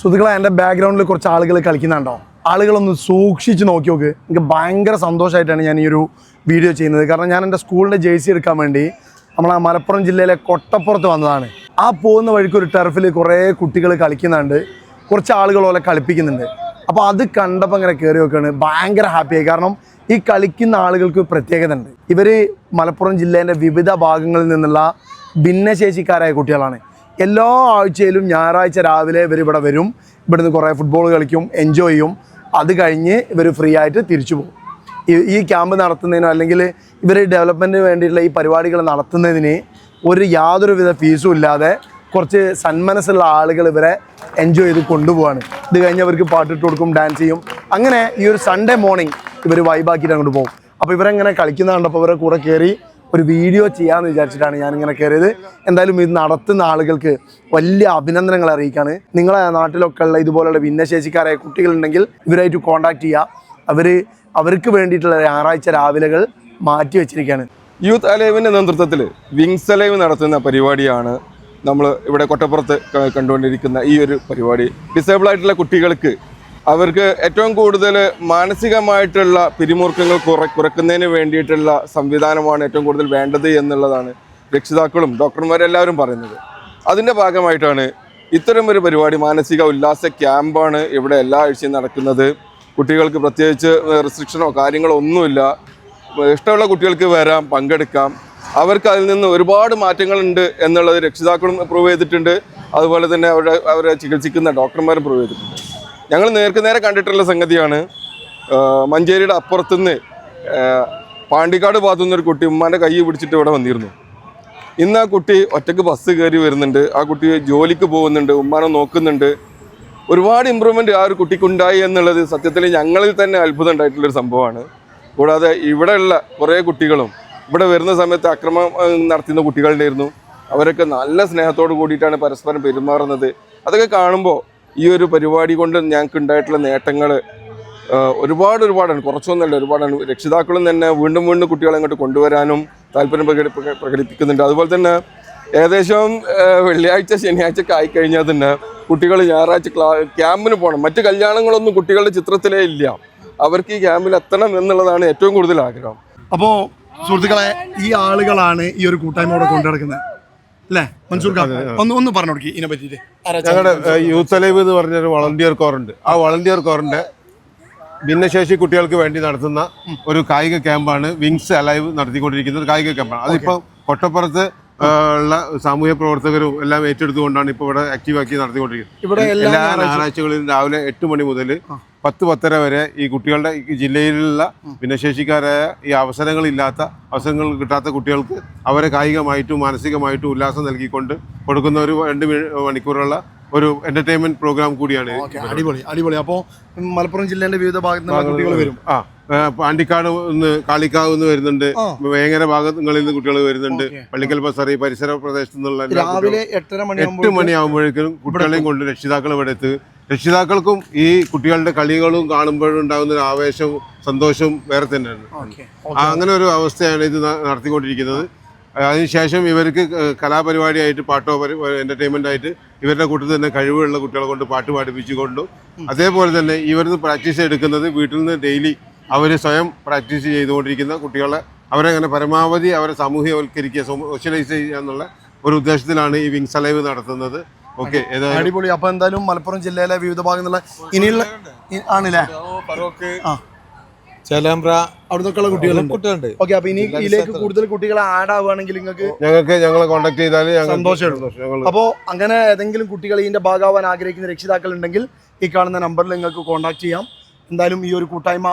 സുഹൃത്തുക്കളെ എന്റെ ബാക്ക്ഗ്രൗണ്ടിൽ കുറച്ച് ആളുകൾ കളിക്കുന്നുണ്ടോ? ആളുകളൊന്ന് സൂക്ഷിച്ച് നോക്കി നോക്ക്. എനിക്ക് ഭയങ്കര സന്തോഷമായിട്ടാണ് ഞാൻ ഈ ഒരു വീഡിയോ ചെയ്യുന്നത്. കാരണം ഞാൻ എന്റെ സ്കൂളിന്റെ ജേഴ്സി എടുക്കാൻ വേണ്ടി നമ്മൾ ആ മലപ്പുറം ജില്ലയിലെ കൊട്ടപ്പുറത്ത് വന്നതാണ്. ആ പോകുന്ന വഴിക്ക് ഒരു ടർഫിൽ കുറേ കുട്ടികൾ കളിക്കുന്നുണ്ട്. കുറച്ച് ആളുകൾ പോലെ കളിപ്പിക്കുന്നുണ്ട്. അപ്പോൾ അത് കണ്ടപ്പോൾ ഇങ്ങനെ കയറി വെക്കുകയാണ് ഭയങ്കര ഹാപ്പിയായി കാരണം ഈ കളിക്കുന്ന ആളുകൾക്ക് പ്രത്യേകത ഉണ്ട്. ഇവർ മലപ്പുറം ജില്ലേന്റെ വിവിധ ഭാഗങ്ങളിൽ നിന്നുള്ള ഭിന്നശേഷിക്കാരായ കുട്ടികളാണ്. എല്ലാ ആഴ്ചയിലും ഞായറാഴ്ച രാവിലെ ഇവർ ഇവിടെ വരും. ഇവിടുന്ന് കുറേ ഫുട്ബോൾ കളിക്കും എൻജോയ് ചെയ്യും. അത് കഴിഞ്ഞ് ഇവർ ഫ്രീ ആയിട്ട് തിരിച്ചു പോകും. ഈ- ക്യാമ്പ് നടത്തുന്നതിനോ അല്ലെങ്കിൽ ഇവർ ഡെവലപ്മെന്റിന് വേണ്ടിയിട്ടുള്ള ഈ പരിപാടികൾ നടത്തുന്നതിന് ഒരു യാതൊരുവിധ ഫീസും ഇല്ലാതെ കുറച്ച് സന്മനസ്സുള്ള ആളുകൾ ഇവരെ എൻജോയ് ചെയ്ത് കൊണ്ടുപോവാണ്. ഇത് കഴിഞ്ഞ് അവർക്ക് പാട്ടിട്ട് കൊടുക്കും ഡാൻസ് ചെയ്യും. അങ്ങനെ ഈ ഒരു സൺഡേ മോർണിംഗ് ഇവർ വൈബാക്കിയിട്ട് അങ്ങോട്ട് പോകും. അപ്പോൾ ഇവരെങ്ങനെ കളിക്കുന്ന കണ്ടപ്പോൾ ഇവരെ കൂടെ കയറി ഒരു വീഡിയോ ചെയ്യാമെന്ന് വിചാരിച്ചിട്ടാണ് ഞാൻ ഇങ്ങനെ കയറിയത് എന്തായാലും ഇത് നടത്തുന്ന ആളുകൾക്ക് വലിയ അഭിനന്ദനങ്ങൾ അറിയിക്കാണ്. നിങ്ങളെ നാട്ടിലൊക്കെ ഉള്ള ഇതുപോലുള്ള ഭിന്നശേഷിക്കാരായ കുട്ടികളുണ്ടെങ്കിൽ ഇവരായിട്ട് കോൺടാക്ട് ചെയ്യുക. അവർ അവർക്ക് വേണ്ടിയിട്ടുള്ള ഞായറാഴ്ച രാവിലെകൾ മാറ്റി വെച്ചിരിക്കുകയാണ്. യൂത്ത് അലൈവിന്റെ നേതൃത്വത്തിൽ വിങ്സ് അലൈവ് നടത്തുന്ന പരിപാടിയാണ് നമ്മൾ ഇവിടെ കൊട്ടപ്പുറത്ത് കണ്ടുകൊണ്ടിരിക്കുന്ന ഈ ഒരു പരിപാടി. ഡിസേബിൾ ആയിട്ടുള്ള കുട്ടികൾക്ക് അവർക്ക് ഏറ്റവും കൂടുതൽ മാനസികമായിട്ടുള്ള പിരിമുറുക്കങ്ങൾ കുറ കുറയ്ക്കുന്നതിന് വേണ്ടിയിട്ടുള്ള സംവിധാനമാണ് ഏറ്റവും കൂടുതൽ വേണ്ടത് എന്നുള്ളതാണ് രക്ഷിതാക്കളും ഡോക്ടർമാരെല്ലാവരും പറയുന്നത്. അതിന്റെ ഭാഗമായിട്ടാണ് ഇത്തരം ഒരു പരിപാടി മാനസിക ഉല്ലാസ ക്യാമ്പാണ് ഇവിടെ എല്ലാ ആഴ്ചയും നടക്കുന്നത്. കുട്ടികൾക്ക് പ്രത്യേകിച്ച് റെസ്ട്രിക്ഷനോ കാര്യങ്ങളോ ഒന്നുമില്ല. ഇഷ്ടമുള്ള കുട്ടികൾക്ക് വരാം പങ്കെടുക്കാം. അവർക്ക് അതിൽ നിന്ന് ഒരുപാട് മാറ്റങ്ങളുണ്ട് എന്നുള്ളത് രക്ഷിതാക്കളും പ്രൂവ് ചെയ്തിട്ടുണ്ട്. അതുപോലെ തന്നെ അവരുടെ അവരെ ചികിത്സിക്കുന്ന ഡോക്ടർമാരും പ്രൂവ് ചെയ്തിട്ടുണ്ട്. ഞങ്ങൾ നേർക്ക് നേരെ കണ്ടിട്ടുള്ള സംഗതിയാണ് മഞ്ചേരിയുടെ അപ്പുറത്തുനിന്ന് പാണ്ടിക്കാട് ഭാഗത്തുനിന്ന് ഒരു കുട്ടി ഉമ്മാന്റെ കൈ പിടിച്ചിട്ട് ഇവിടെ വന്നിരുന്നു. ഇന്ന് ആ കുട്ടി ഒറ്റയ്ക്ക് ബസ് കയറി വരുന്നുണ്ട് ആ കുട്ടി ജോലിക്ക് പോകുന്നുണ്ട് ഉമ്മാനെ നോക്കുന്നുണ്ട്. ഒരുപാട് ഇമ്പ്രൂവ്മെന്റ് ആ ഒരു കുട്ടിക്കുണ്ടായി എന്നുള്ളത് സത്യത്തിൽ ഞങ്ങളിൽ തന്നെ അത്ഭുതം ഉണ്ടായിട്ടുള്ളൊരു സംഭവമാണ്. കൂടാതെ ഇവിടെയുള്ള കുറേ കുട്ടികളും ഇവിടെ വരുന്ന സമയത്ത് അക്രമം നടത്തുന്ന കുട്ടികളുണ്ടായിരുന്നു. അവരൊക്കെ നല്ല സ്നേഹത്തോട് കൂടിയിട്ടാണ് പരസ്പരം പെരുമാറുന്നത്. അതൊക്കെ കാണുമ്പോൾ ഈ ഒരു പരിപാടി കൊണ്ട് ഞങ്ങൾക്ക് ഉണ്ടായിട്ടുള്ള നേട്ടങ്ങൾ ഒരുപാട് ഒരുപാടാണ്. കുറച്ചൊന്നുമല്ല ഒരുപാടാണ്. രക്ഷിതാക്കളും തന്നെ വീണ്ടും വീണ്ടും കുട്ടികളെ അങ്ങോട്ട് കൊണ്ടുവരാനും താല്പര്യം പ്രകടി പ്രകടിപ്പിക്കുന്നുണ്ട്. അതുപോലെ തന്നെ ഏകദേശം വെള്ളിയാഴ്ച ശനിയാഴ്ച ഒക്കെ ആയിക്കഴിഞ്ഞാൽ തന്നെ കുട്ടികൾ ഞായറാഴ്ച ക്ലാ ക്യാമ്പിന് പോകണം. മറ്റ് കല്യാണങ്ങളൊന്നും കുട്ടികളുടെ ചിത്രത്തിലേ ഇല്ല. അവർക്ക് ഈ ക്യാമ്പിൽ എത്തണം എന്നുള്ളതാണ് ഏറ്റവും കൂടുതൽ ആഗ്രഹം. അപ്പോൾ സുഹൃത്തുക്കളെ ഈ ആളുകളാണ് ഈ ഒരു കൂട്ടായ്മ കൊണ്ടു നടക്കുന്നത് അല്ലേ? മൻസൂർ ഖാൻ ഒന്ന് ഒന്ന് പറഞ്ഞു കൊടുക്കി ഇതിനെ പറ്റിയിട്ട്. ഞങ്ങളുടെ യൂത്ത് അലൈവ് എന്ന് പറഞ്ഞ ഒരു വളണ്ടിയർ കോറുണ്ട്. ആ വളണ്ടിയർ കോറിന്റെ ഭിന്നശേഷി കുട്ടികൾക്ക് വേണ്ടി നടത്തുന്ന ഒരു കായിക ക്യാമ്പാണ് വിങ്സ് അലൈവ് നടത്തിക്കൊണ്ടിരിക്കുന്ന ഒരു കായിക ക്യാമ്പാണ്. അതിപ്പോ കൊട്ടപ്പുറത്ത് ഉള്ള സാമൂഹ്യ പ്രവർത്തകരും എല്ലാം ഏറ്റെടുത്തുകൊണ്ടാണ് ഇപ്പോൾ ഇവിടെ ആക്റ്റീവ് ആക്കി നടത്തിക്കൊണ്ടിരിക്കുന്നത്. ഇവിടെ എല്ലാ എല്ലാ ഞായറാഴ്ചകളിലും രാവിലെ എട്ട് മണി മുതൽ പത്ത് പത്തര വരെ ഈ കുട്ടികളുടെ ഈ ജില്ലയിലുള്ള ഭിന്നശേഷിക്കാരായ ഈ അവസരങ്ങളില്ലാത്ത അവസരങ്ങൾ കിട്ടാത്ത കുട്ടികൾക്ക് അവരെ കായികമായിട്ടും മാനസികമായിട്ടും ഉല്ലാസം നൽകിക്കൊണ്ട് കൊടുക്കുന്ന ഒരു രണ്ട് മണിക്കൂറുള്ള ഒരു എന്റർടൈൻമെന്റ് പ്രോഗ്രാം കൂടിയാണ് അടിപൊളി അടിപൊളി. അപ്പോൾ മലപ്പുറം ജില്ലയുടെ വിവിധ ഭാഗത്ത് കുട്ടികൾ വരും. ആ പാണ്ടിക്കാട് നിന്ന് കാളിക്കാവ് നിന്ന് വരുന്നുണ്ട്. വേങ്ങര ഭാഗങ്ങളിൽ നിന്ന് കുട്ടികൾ വരുന്നുണ്ട്. പള്ളിക്കൽ ബസറി പരിസര പ്രദേശത്തു നിന്നുള്ള രാവിലെ എട്ടര എട്ട് മണിയാകുമ്പോഴേക്കും കുട്ടികളെയും കൊണ്ട് രക്ഷിതാക്കൾ ഇവിടെ എത്തുക രക്ഷിതാക്കൾക്കും ഈ കുട്ടികളുടെ കളികളും കാണുമ്പോഴുണ്ടാകുന്ന ഒരു ആവേശവും സന്തോഷവും വേറെ തന്നെയാണ്. അങ്ങനെ ഒരു അവസ്ഥയാണ് ഇത് നടത്തിക്കൊണ്ടിരിക്കുന്നത്. അതിനുശേഷം ഇവർക്ക് കലാപരിപാടിയായിട്ട് പാട്ടോ എന്റർടൈൻമെന്റ് ആയിട്ട് ഇവരുടെ കൂട്ടത്തിൽ തന്നെ കഴിവുള്ള കുട്ടികളെ കൊണ്ട് പാട്ട് പാടിപ്പിച്ചുകൊണ്ടും അതേപോലെ തന്നെ ഇവരിന്ന് പ്രാക്ടീസ് എടുക്കുന്നത് വീട്ടിൽ നിന്ന് ഡെയിലി അവർ സ്വയം പ്രാക്ടീസ് ചെയ്തുകൊണ്ടിരിക്കുന്ന കുട്ടികളെ അവരങ്ങനെ അങ്ങനെ പരമാവധി അവരെ സാമൂഹ്യവൽക്കരിക്കുക സോഷ്യലൈസ് ചെയ്യുക എന്നുള്ള ഒരു ഉദ്ദേശത്തിലാണ് ഈ വിങ്സ് അലൈവ് നടത്തുന്നത്. ഓക്കെ അടിപൊളി. അപ്പൊ എന്തായാലും മലപ്പുറം ജില്ലയിലെ വിവിധ ഭാഗങ്ങളിലെ നിന്നുള്ള ഇനിയുള്ള ആണല്ലേ? ആ. ചേലാമ്പ്ര അവിടുന്നൊക്കെയുള്ള കുട്ടികളുണ്ട്. കുട്ടികളുണ്ട്. ഓക്കെ അപ്പൊ ഇനി ഇതിലേക്ക് കൂടുതൽ കുട്ടികളെ ആഡ് ആവുകയാണെങ്കിൽ നിങ്ങൾക്ക് ഞങ്ങൾക്ക് ഞങ്ങളെ കോൺടാക്ട് ചെയ്താൽ സന്തോഷമുണ്ട്. അപ്പോൾ അങ്ങനെ ഏതെങ്കിലും കുട്ടികൾ ഇതിന്റെ ഭാഗമാവാൻ ആഗ്രഹിക്കുന്ന രക്ഷിതാക്കൾ ഉണ്ടെങ്കിൽ ഈ കാണുന്ന നമ്പറിൽ നിങ്ങൾക്ക് കോൺടാക്ട് ചെയ്യാം. എന്തായാലും ഈ ഒരു കൂട്ടായ്മ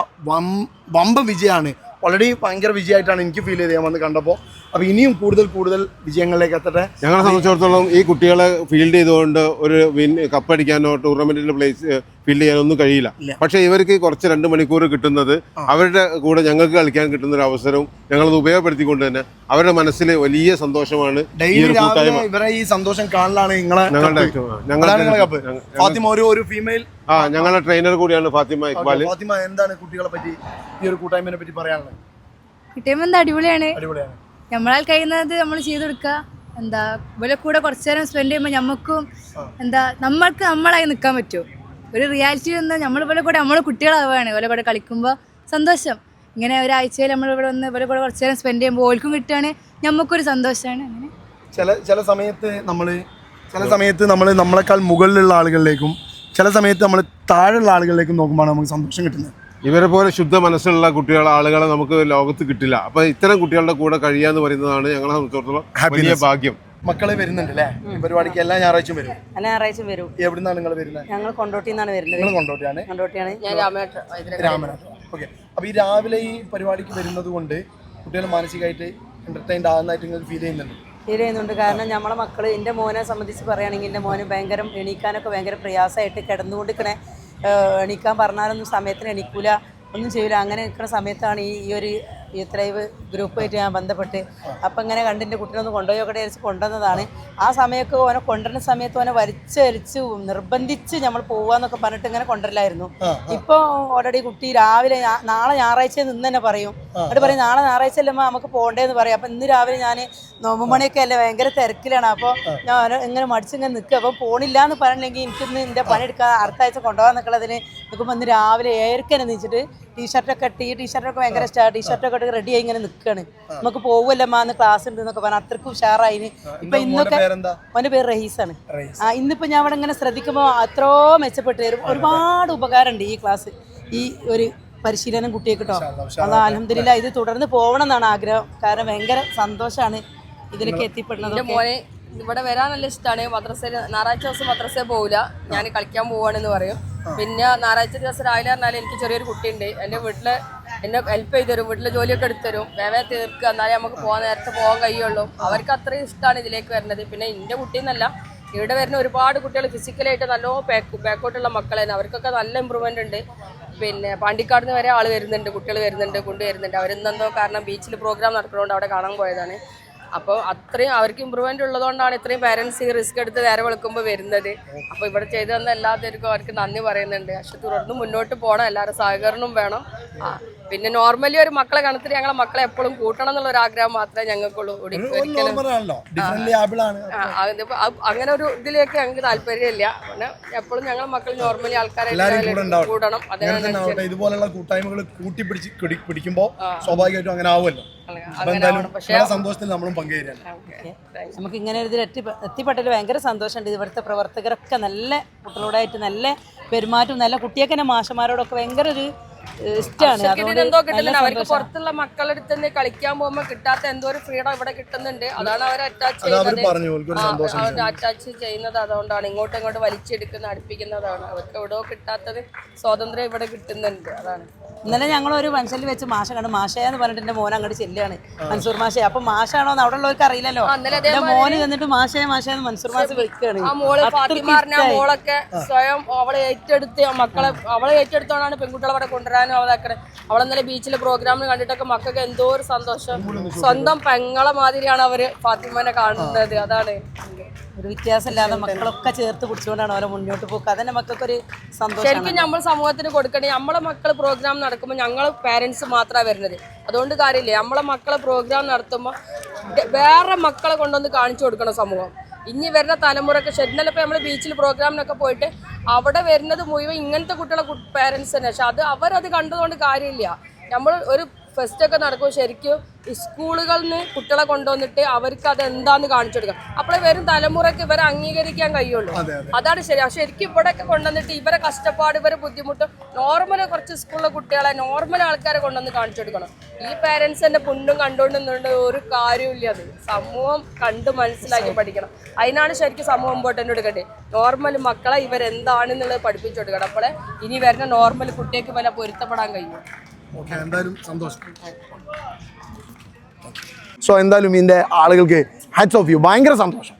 വമ്പ വിജയമാണ് ഓൾറെഡി ഭയങ്കര വിജയമായിട്ടാണ് എനിക്ക് ഫീൽ ചെയ്ത് ഞാൻ വന്ന് കണ്ടപ്പോൾ അപ്പോൾ ഇനിയും കൂടുതൽ കൂടുതൽ വിജയങ്ങളിലേക്ക് എത്തട്ടെ. ഞങ്ങളെ സംബന്ധിച്ചിടത്തോളം ഈ കുട്ടികളെ ഫീൽഡ് ചെയ്തുകൊണ്ട് ഒരു വിൻ കപ്പടിക്കാനോ ടൂർണമെന്റിൽ പ്ലേസ് ഫീൽഡ് ചെയ്യാനൊന്നും കഴിയില്ല. പക്ഷെ ഇവർക്ക് കുറച്ച് രണ്ട് മണിക്കൂർ കിട്ടുന്നത് അവരുടെ കൂടെ ഞങ്ങൾക്ക് കളിക്കാൻ കിട്ടുന്ന ഒരു അവസരവും ഞങ്ങളത് ഉപയോഗപ്പെടുത്തിക്കൊണ്ട് തന്നെ അവരുടെ മനസ്സിൽ വലിയ സന്തോഷമാണ് ഈ ഇവരെ സന്തോഷം കാണലാണ് നിങ്ങളെ ഞങ്ങളുടെ ഒരു ഒരു ഫീമെയിൽ ആ ഞങ്ങളുടെ ട്രെയിനർ കൂടിയാണ് ഫാത്തിമ ഇക്ബാൽ ഫാത്തിമ എന്താണ് കുട്ടികളെ പറ്റി ഈ ഒരു കൂട്ടായ്മനെ പറ്റി പറയാനുള്ളത്? കിട്ടിയപ്പോൾ എന്താ അടിപൊളിയാണ്. അടിപൊളിയാണ്. നമ്മളാൽ കഴിയുന്നത് നമ്മൾ ചെയ്തു കൊടുക്കുക എന്താ ഇവരെ കൂടെ കുറച്ചു നേരം സ്പെൻഡ് ചെയ്യുമ്പോൾ നമുക്കും എന്താ നമ്മൾക്ക് നമ്മളായി നിൽക്കാൻ പറ്റും. ഒരു റിയാലിറ്റി വന്ന് നമ്മളിവിടെ കൂടെ നമ്മൾ കുട്ടികളാവുകയാണ് ഇവരെ കൂടെ കളിക്കുമ്പോൾ സന്തോഷം. ഇങ്ങനെ ഒരാഴ്ചയിൽ നമ്മളിവിടെ വന്ന് ഇവരെ കൂടെ കുറച്ച് നേരം സ്പെൻഡ് ചെയ്യുമ്പോൾ ഓൾക്കും കിട്ടുകയാണ് നമുക്കൊരു സന്തോഷമാണ്. അങ്ങനെ. ചില ചില സമയത്ത് നമ്മൾ ചില സമയത്ത് നമ്മൾ നമ്മളെക്കാൾ മുകളിലുള്ള ആളുകളിലേക്കും ചില സമയത്ത് നമ്മൾ താഴെയുള്ള ആളുകളിലേക്കും നോക്കുമ്പോൾ നമുക്ക് സന്തോഷം കിട്ടുന്നത്. ഇവരെ പോലെ ശുദ്ധ മനസ്സുള്ള കുട്ടികളെ ആളുകളെ നമുക്ക് ലോകത്ത് കിട്ടില്ല. അപ്പൊ ഇത്തരം കുട്ടികളുടെ കൂടെ കഴിയാന്ന് പറയുന്നതാണ് ഞങ്ങളെ സംബന്ധിച്ചിടത്തോളം വലിയ ഭാഗ്യം. മക്കളെ വരുന്നുണ്ട് അല്ലേ ഈ പരിപാടിക്ക് എല്ലാ ഞായറാഴ്ചയും വരും? എല്ലാ ഞായറാഴ്ച വരും. എവിടുന്നാണ് നിങ്ങൾ വരുന്നത് ഞങ്ങൾ കൊണ്ടോട്ടിന്നാണ് വരുന്നത്. നിങ്ങൾ കൊണ്ടോട്ടിയാണ്? കൊണ്ടോട്ടിയാണ്. രാമനാഥ് ഓക്കെ. അപ്പൊ ഈ രാവിലെ ഈ പരിപാടിക്ക് വരുന്നത് കൊണ്ട് കുട്ടികൾ മാനസികമായിട്ട് എന്റർടൈൻഡ് ആകുന്നതായിട്ട് നിങ്ങൾ ഫീൽ ചെയ്യുന്നുണ്ട്? ഫീൽ ചെയ്യുന്നുണ്ട്. കാരണം നമ്മളെ മക്കൾ എന്റെ മോനെ സംബന്ധിച്ച് പറയുകയാണെങ്കിൽ എന്റെ മോന് ഭയങ്കര എണീക്കാനൊക്കെ ഭയങ്കര പ്രയാസമായിട്ട് കിടന്നുകൊണ്ടിരിക്കണേ. എണീക്കാൻ പറഞ്ഞാലൊന്നും സമയത്തിന് എണീക്കൂല ഒന്നും ചെയ്യില്ല അങ്ങനെ നിൽക്കുന്ന സമയത്താണ് ഈ ഈ ഒരു ഈ ത്രൈവ് ഗ്രൂപ്പായിട്ട് ഞാൻ ബന്ധപ്പെട്ട്. അപ്പം ഇങ്ങനെ കണ്ട് എന്റെ കുട്ടീനൊന്ന് കൊണ്ടുപോയി വിചാരിച്ച് കൊണ്ടുവന്നതാണ്. ആ സമയമൊക്കെ ഓനെ കൊണ്ടുവരുന്ന സമയത്ത് ഓനെ വലിച്ച് നിർബന്ധിച്ച് നമ്മൾ പോവാന്നൊക്കെ പറഞ്ഞിട്ട് ഇങ്ങനെ കൊണ്ടുവരില്ലായിരുന്നു ഇപ്പോൾ ഓൾറെഡി കുട്ടി രാവിലെ നാളെ ഞായറാഴ്ച നിന്ന് തന്നെ പറയും. എന്നിട്ട് പറയും നാളെ ഞായറാഴ്ച അല്ലമ്മ നമുക്ക് പോകണ്ടേന്ന് പറയും. അപ്പം ഇന്ന് രാവിലെ ഞാൻ നോമ്പുമണിയൊക്കെ അല്ലേ ഭയങ്കര തിരക്കിലാണ്. അപ്പോൾ ഞാൻ ഇങ്ങനെ മടിച്ചിങ്ങനെ നിൽക്കുക. അപ്പൊ പോണില്ല എന്ന് പറഞ്ഞില്ലെങ്കിൽ എനിക്കിന്ന് എന്റെ പണിയെടുക്കാൻ എടുക്കാൻ ആഴ്ച കൊണ്ടുപോകാൻ നിൽക്കുന്നതിന് നിൽക്കുമ്പോൾ ഇന്ന് രാവിലെ ഏർക്കനെ നീച്ചിട്ട് ടീഷർട്ടൊക്കെ ഇട്ട് ഈ ടീഷർട്ടൊക്കെ ഭയങ്കര ഇഷ്ടമാണ് ടീഷർട്ടൊക്കെ ഇട്ട് റെഡി ആയി ഇങ്ങനെ നിൽക്കുകയാണ് നമുക്ക് പോകുമല്ലമ്മ എന്ന് ക്ലാസ് ഉണ്ട് എന്നൊക്കെ പറഞ്ഞാൽ അത്രക്കും ഉഷാറായിന്. ഇപ്പം ഇന്നൊക്കെ അവന്റെ പേര് റഹീസാണ്. റഹീസ്. ആ ഇന്നിപ്പോൾ ഞാൻ അവിടെ ഇങ്ങനെ ശ്രദ്ധിക്കുമ്പോൾ അത്രോ മെച്ചപ്പെട്ട് ഒരുപാട് ഉപകാരമുണ്ട് ഈ ക്ലാസ് ഈ ഒരു പരിശീലനം കുട്ടിയെ കിട്ടോ അതാ അലഹമില്ല ഇത് തുടർന്ന് പോകണം എന്നാണ് ആഗ്രഹം. കാരണം ഭയങ്കര സന്തോഷമാണ് ഇതിലേക്ക് എത്തിപ്പെടുന്നത്. മോനെ ഇവിടെ വരാൻ നല്ല ഇഷ്ടമാണ് മദ്രസയിൽ ഞായറാഴ്ച ദിവസം മദ്രസയിൽ പോവില്ല ഞാൻ കളിക്കാൻ പോവാണെന്ന് പറയും. പിന്നെ ഞായറാഴ്ച ദിവസം രാവിലെ പറഞ്ഞാൽ എനിക്ക് ചെറിയൊരു കുട്ടിയുണ്ട്. എന്റെ വീട്ടിൽ എന്നെ ഹെൽപ്പ് ചെയ്ത് തരും. വീട്ടിലെ ജോലിയൊക്കെ എടുത്തരും തരും. വേവേ തീർക്കുക. എന്നാലേ നമുക്ക് പോകാൻ നേരത്തെ പോകാൻ കഴിയുള്ളൂ. അവർക്ക് അത്രയും ഇഷ്ടമാണ് ഇതിലേക്ക് വരുന്നത്. പിന്നെ എന്റെ കുട്ടിയെന്നല്ല ഇവിടെ വരുന്ന ഒരുപാട് കുട്ടികൾ ഫിസിക്കലായിട്ട് നല്ലോ ബാക്ക് ബാക്കോട്ടുള്ള മക്കളാണ്. അവർക്കൊക്കെ നല്ല ഇമ്പ്രൂവ്മെന്റ് ഉണ്ട്. പിന്നെ പാണ്ടിക്കാട് വരെ ആൾ വരുന്നുണ്ട് കുട്ടികൾ വരുന്നുണ്ട് കൊണ്ടുവരുന്നുണ്ട്. അവരെന്തോ കാരണം ബീച്ചിൽ പ്രോഗ്രാം നടക്കുന്നതുകൊണ്ട് അവിടെ കാണാൻ പോയതാണ്. അപ്പോൾ അത്രയും അവർക്ക് ഇമ്പ്രൂവ്മെന്റ് ഉള്ളതുകൊണ്ടാണ് ഇത്രയും പാരൻസ് ഈ റിസ്ക് എടുത്ത് നേരെ വെളുക്കുമ്പോൾ വരുന്നത്. അപ്പോൾ ഇവിടെ ചെയ്തു തന്ന എല്ലാവർക്കും അവർക്ക് നന്ദി പറയുന്നുണ്ട്. പക്ഷെ തുടർന്ന് മുന്നോട്ട് പോകണം എല്ലാവരും സഹകരണവും വേണം. പിന്നെ നോർമലി ഒരു മക്കളെ കണത്തിൽ ഞങ്ങളെ മക്കളെ എപ്പോഴും കൂട്ടണം എന്നുള്ള ഒരു ആഗ്രഹം മാത്രമേ ഞങ്ങൾക്കുള്ളൂ. അങ്ങനെ ഒരു ഇതിലേക്ക് ഞങ്ങൾക്ക് താല്പര്യമില്ല പിന്നെ എപ്പോഴും ഞങ്ങളെ മക്കൾ നോർമലി ആൾക്കാരെ കൂടണം. ഇതുപോലുള്ള കൂട്ടായ്മകൾ കൂട്ടിപ്പിടിച്ച് പിടി- പിടിക്കുമ്പോൾ സ്വാഭാവികമായിട്ടും അങ്ങനെ ആവുമല്ലോ. സന്തോഷത്തിൽ നമ്മളും നമുക്ക് ഇങ്ങനെ ഒരു ഇതിൽ എത്തി എത്തിപ്പെട്ടതിൽ ഭയങ്കര സന്തോഷമുണ്ട്. ഇവിടുത്തെ പ്രവർത്തകരൊക്കെ നല്ല കുട്ടികളോടായിട്ട് നല്ല പെരുമാറ്റവും നല്ല കുട്ടിയൊക്കെ മാഷമാരോടൊക്കെ മാഷന്മാരോടൊക്കെ ഭയങ്കര ഒരു അവർക്ക് പുറത്തുള്ള മക്കളെടുത്ത് കളിക്കാൻ പോകുമ്പോൾ കിട്ടാത്ത എന്തോ ഒരു ഫ്രീഡം ഇവിടെ കിട്ടുന്നുണ്ട്. അതാണ് അവർ അറ്റാച്ച് ചെയ്യുന്നത്. അറ്റാച്ച് ചെയ്യുന്നത് അതുകൊണ്ടാണ്. ഇങ്ങോട്ടും ഇങ്ങോട്ട് വലിച്ചെടുക്കുന്ന അടുപ്പിക്കുന്നതാണ്. അവർക്ക് എവിടെയോ കിട്ടാത്തത് സ്വാതന്ത്ര്യം ഇവിടെ കിട്ടുന്നുണ്ട്. അതാണ്. ഇന്നലെ ഞങ്ങൾ ഒരു മനുഷ്യൽ വെച്ച് മാഷ കണ്ട് മാഷയെന്ന് പറഞ്ഞിട്ട് എന്റെ മോൻ അങ്ങോട്ട് ചെല്ലുകയാണ്. മൻസൂർ മാഷ അപ്പൊ മാഷാണോ? എന്ന് അവിടെ ഉള്ളവർക്ക് അറിയില്ലല്ലോ എന്റെ മോന് ചെന്നിട്ട് മാഷയെ മാഷയെന്ന് മൻസൂർ മാഷ വിളിക്കുകയാണ്. മോളൊക്കെ സ്വയം അവളെ ഏറ്റെടുത്ത് മക്കളെ അവളെ ഏറ്റെടുത്തോണ്ടാണ് പെൺകുട്ടികളെ അവിടെ കൊണ്ടുവരാനും അവളെ അവളെന്നലെ ബീച്ചിലെ പ്രോഗ്രാമിന് കണ്ടിട്ടൊക്കെ മക്കൾക്ക് എന്തോ ഒരു സന്തോഷം. സ്വന്തം പെങ്ങളെ മാതിരിയാണ് അവർ ഫാത്തിമനെ കാണുന്നത്. അതാണ്. ഒരു വ്യത്യാസമില്ലാതെ മക്കളൊക്കെ ചേർത്ത് പിടിച്ചുകൊണ്ടാണ് അവരെ മുന്നോട്ട് പോക്ക്. അതന്നെ മക്കൾക്കൊരു സന്തോഷം ശരിക്കും നമ്മൾ സമൂഹത്തിന് കൊടുക്കണേ നമ്മളെ മക്കൾ പ്രോഗ്രാം നടക്കുമ്പോൾ ഞങ്ങൾ പാരൻസ് മാത്രമാണ് വരുന്നത്. അതുകൊണ്ട് കാര്യമില്ല. നമ്മളെ മക്കളെ പ്രോഗ്രാം നടത്തുമ്പോൾ വേറെ മക്കളെ കൊണ്ടുവന്ന് കാണിച്ചു കൊടുക്കണം സമൂഹം. ഇനി വരുന്ന തലമുറയ്ക്ക് ശരിക്കും ഇപ്പോൾ നമ്മൾ ബീച്ചിൽ പ്രോഗ്രാമിനൊക്കെ പോയിട്ട് അവിടെ വരുന്നത് മുഴുവൻ ഇങ്ങനത്തെ കുട്ടികളെ പാരൻസ് തന്നെ. പക്ഷെ അത് അവരത് കണ്ടതുകൊണ്ട് കാര്യമില്ല. നമ്മൾ ഒരു ഫെസ്റ്റ് ഒക്കെ നടക്കുമ്പോൾ ശരിക്കും സ്കൂളുകളിൽ നിന്ന് കുട്ടികളെ കൊണ്ടുവന്നിട്ട് അവർക്ക് അത് എന്താന്ന് കാണിച്ചു കൊടുക്കുക അപ്പോഴേ വരും തലമുറയ്ക്ക് ഇവരെ അംഗീകരിക്കാൻ കഴിയുള്ളൂ. അതാണ് ശരി. പക്ഷെ ശരിക്കും ഇവിടെയൊക്കെ കൊണ്ടുവന്നിട്ട് ഇവരെ കഷ്ടപ്പാട് ഇവരെ ബുദ്ധിമുട്ട് നോർമൽ കുറച്ച് സ്കൂളിലെ കുട്ടികളെ നോർമൽ ആൾക്കാരെ കൊണ്ടുവന്ന് കാണിച്ചു കൊടുക്കണം. ഈ പേരൻസ് തന്നെ പുണ്ടും കണ്ടുകൊണ്ടുന്നുണ്ട് ഒരു കാര്യമില്ല അത്. സമൂഹം കണ്ട് മനസ്സിലാക്കി പഠിക്കണം. അതിനാണ് ശരിക്കും സമൂഹം ഇമ്പോർട്ടന്റ് എടുക്കേണ്ടത്. നോർമൽ മക്കളെ ഇവരെന്താണെന്നുള്ളത് പഠിപ്പിച്ചു കൊടുക്കണം. അപ്പോഴേ ഇനി വരുന്ന നോർമൽ കുട്ടികൾക്ക് ഇവരെ പൊരുത്തപ്പെടാൻ കഴിയും. ഓക്കെ എന്തായാലും സന്തോഷം. സോ എന്തായാലും ഇതിന്റെ ആളുകൾക്ക് ഹാറ്റ്സ് ഓഫ് യു ഭയങ്കര സന്തോഷം.